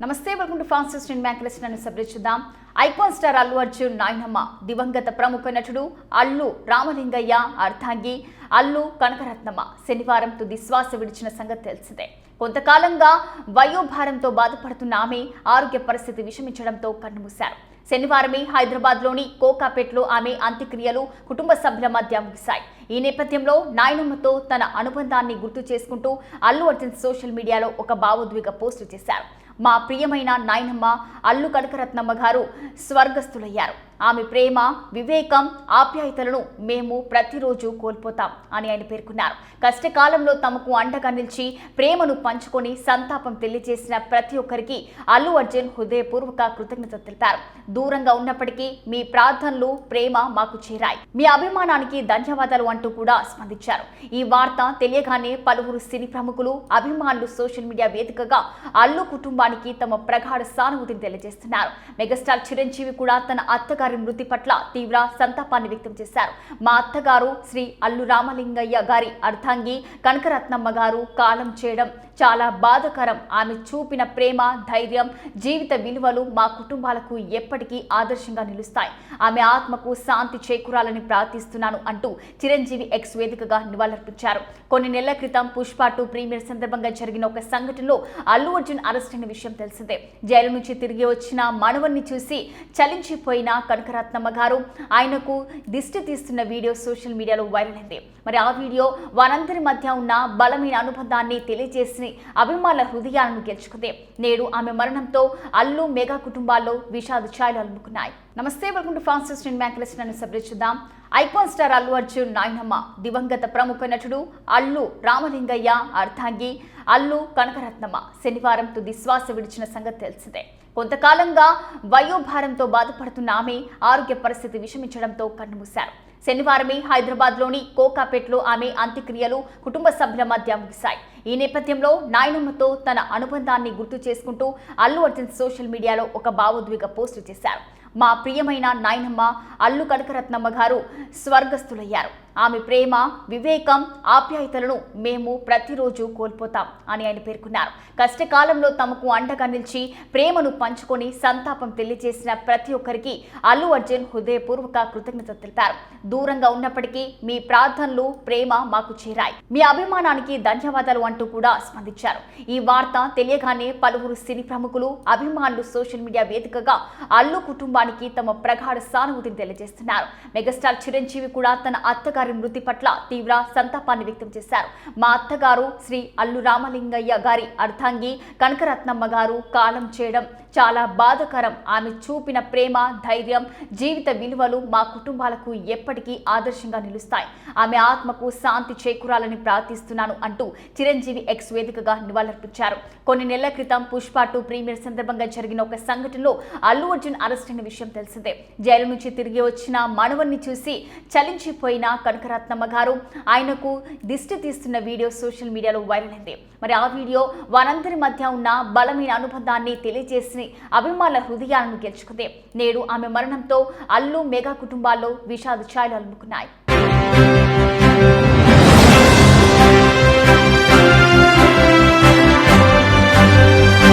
నమస్తే welcome to ఫాన్సిస్ నేను మ్యాక్లెస్ నన్ను చూద్దాం ఐకాన్ స్టార్ అల్లు అర్జున్ నాయనమ్మ దివంగత ప్రముఖ నటుడు అల్లు రామలింగయ్య అర్ధాంగి అల్లు కనకరత్నమ్మ శనివారం తుది శ్వాస విడిచిన సంగతి తెలిసిందే కొంతకాలంగా వయోభారంతో బాధపడుతున్న ఆమె ఆరోగ్య పరిస్థితి విషమించడంతో కన్నుమూశారు శనివారమే హైదరాబాద్లోని కోకాపేట్లో ఆమె అంత్యక్రియలు కుటుంబ సభ్యుల మధ్య ముగిశాయి. ఈ నేపథ్యంలో నాయనమ్మతో తన అనుబంధాన్ని గుర్తు చేసుకుంటూ అల్లు అర్జున్ సోషల్ మీడియాలో ఒక భావోద్వేగ పోస్టు చేశారు. మా ప్రియమైన నాయనమ్మ అల్లు కనకరత్నమ్మ గారు స్వర్గస్థులయ్యారు. ఆమె ప్రేమ వివేకం ఆప్యాయతలను మేము ప్రతిరోజు కోల్పోతాం అని ఆయన పేర్కొన్నారు. కష్టకాలంలో తమకు అండగా నిలిచి ప్రేమను పంచుకొని సంతాపం తెలియజేసిన ప్రతి ఒక్కరికి అల్లు అర్జున్ హృదయపూర్వక కృతజ్ఞత తెలిపారు. దూరంగా ఉన్నప్పటికీ మీ ప్రార్థనలు ప్రేమ మాకు చేరాయి. మీ అభిమానానికి ధన్యవాదాలు అంటూ కూడా స్పందించారు. ఈ వార్త తెలియగానే పలువురు సినీ ప్రముఖులు అభిమానులు సోషల్ మీడియా వేదికగా అల్లు కుటుంబానికి తమ ప్రగాఢ సానుభూతిని తెలియజేస్తున్నారు. మెగాస్టార్ చిరంజీవి కూడా తన అత్తగారు మృతి పట్ల తీవ్ర సంతాపాన్ని వ్యక్తం చేశారు. మా అత్తగారు శ్రీ అల్లు రామలింగయ్య గారి అర్ధాంగి కనకరత్నమ్మ గారు కాలం చేయడం చాలా బాధకరం. ఆమె చూపిన ప్రేమ ధైర్యం జీవిత విలువలు మా కుటుంబాలకు ఎప్పటికీ ఆదర్శంగా నిలుస్తాయి. ఆమె ఆత్మకు శాంతి చేకూరాలని ప్రార్థిస్తున్నాను అంటూ చిరంజీవి ఎక్స్ వేదికగా నివాళులర్పించారు. కొన్ని నెలల క్రితం పుష్ప టూ ప్రీమియర్ సందర్భంగా జరిగిన ఒక సంఘటనలో అల్లు అర్జున్ అరెస్ట్ అయిన విషయం తెలిసిందే. జైలు నుంచి తిరిగి వచ్చిన మనవన్ని చూసి చలించిపోయిన కనకరత్నమ్మ గారు. ఆయనకు దిష్టి తీస్తున్న వీడియో సోషల్ మీడియాలో వైరల్ అయింది. మరి ఆ వీడియో వారందరి మధ్య ఉన్న బలమైన అనుబంధాన్ని తెలియజేసి అభిమానుల హృదయాలను గెలుచుకుంది. నేడు ఆమె మరణంతో అల్లు మెగా కుటుంబాల్లో విషాద ఛాయలు అలుముకున్నాయి. నమస్తే వెల్కమ్ టు ఫాన్సిస్ నేను మ్యాక్లెస్ నన్ను సబ్జెక్ట్ చూద్దాం. ఐకాన్ స్టార్ అల్లు అర్జున్ నాయనమ్మ దివంగత ప్రముఖ నటుడు అల్లు రామలింగయ్య అర్ధాంగి అల్లు కనకరత్నమ్మ. శనివారం తుది శ్వాస విడిచిన సంగతి తెలిసిందే. కొంతకాలంగా వయోభారంతో బాధపడుతున్న ఆమె ఆరోగ్య పరిస్థితి విషమించడంతో కన్నుమూశారు. శనివారమే హైదరాబాద్లోని కోకాపేట్లో ఆమె అంత్యక్రియలు కుటుంబ సభ్యుల మధ్య ముగిశాయి. ఈ నేపథ్యంలో నాయనమ్మతో తన అనుబంధాన్ని గుర్తు చేసుకుంటూ అల్లు అర్జున్ సోషల్ మీడియాలో ఒక భావోద్వేగ పోస్టు చేశారు. మా ప్రియమైన నాయనమ్మ అల్లు కనకరత్నమ్మ గారు స్వర్గస్థులయ్యారు. ఆమె ప్రేమ వివేకం ఆప్యాయతలను మేము ప్రతిరోజు కోల్పోతాం అని ఆయన పేర్కొన్నారు. కష్టకాలంలో తమకు అండగా నిలిచి ప్రేమను పంచుకొని సంతాపం తెలియజేసిన ప్రతి ఒక్కరికి అల్లు అర్జున్ హృదయపూర్వక కృతజ్ఞత తెలిపారు. దూరంగా ఉన్నప్పటికీ మీ ప్రార్థనలు ప్రేమ మాకు చేరాయి. మీ అభిమానానికి ధన్యవాదాలు అంటూ కూడా స్పందించారు. ఈ వార్త తెలియగానే పలువురు సినీ ప్రముఖులు అభిమానులు సోషల్ మీడియా వేదికగా అల్లు కుటుంబానికి తమ ప్రగాఢ సానుభూతిని తెలియజేస్తున్నారు. మెగాస్టార్ చిరంజీవి కూడా తన అత్తగారి మృతి పట్ల తీవ్ర సంతాపాన్ని వ్యక్తం చేశారు. మా అత్తగారు శ్రీ అల్లు రామలింగయ్య గారి అర్ధాంగి కనకరత్నమ్మ గారు కాలం చేయడం చాలా బాధకరం. ఆమె చూపిన ప్రేమ ధైర్యం జీవిత విలువలు మా కుటుంబాలకు ఎప్పటికీ ఆదర్శంగా నిలుస్తాయి. ఆమె ఆత్మకు శాంతి చేకూరాలని ప్రార్థిస్తున్నాను అంటూ చిరంజీవి ఎక్స్ వేదికగా నివాళులర్పించారు. కొన్ని నెలల క్రితం పుష్ప టూ ప్రీమియర్ సందర్భంగా జరిగిన ఒక సంఘటనలో అల్లు అర్జున్ అరెస్ట్ అయిన విషయం తెలిసిందే. జైలు నుంచి తిరిగి వచ్చిన మనవన్ని చూసి చలించిపోయిన కనకరత్నమ్మ గారు. ఆయనకు దిష్టి తీస్తున్న వీడియో సోషల్ మీడియాలో వైరల్ అయింది. మరి ఆ వీడియో వారందరి మధ్య ఉన్న బలమైన అనుబంధాన్ని తెలియజేసి అభిమానుల హృదయాలను గెలుచుకుంది. నేడు ఆమె మరణంతో అల్లు మెగా కుటుంబాల్లో విషాద ఛాయలు అలుముకున్నాయి.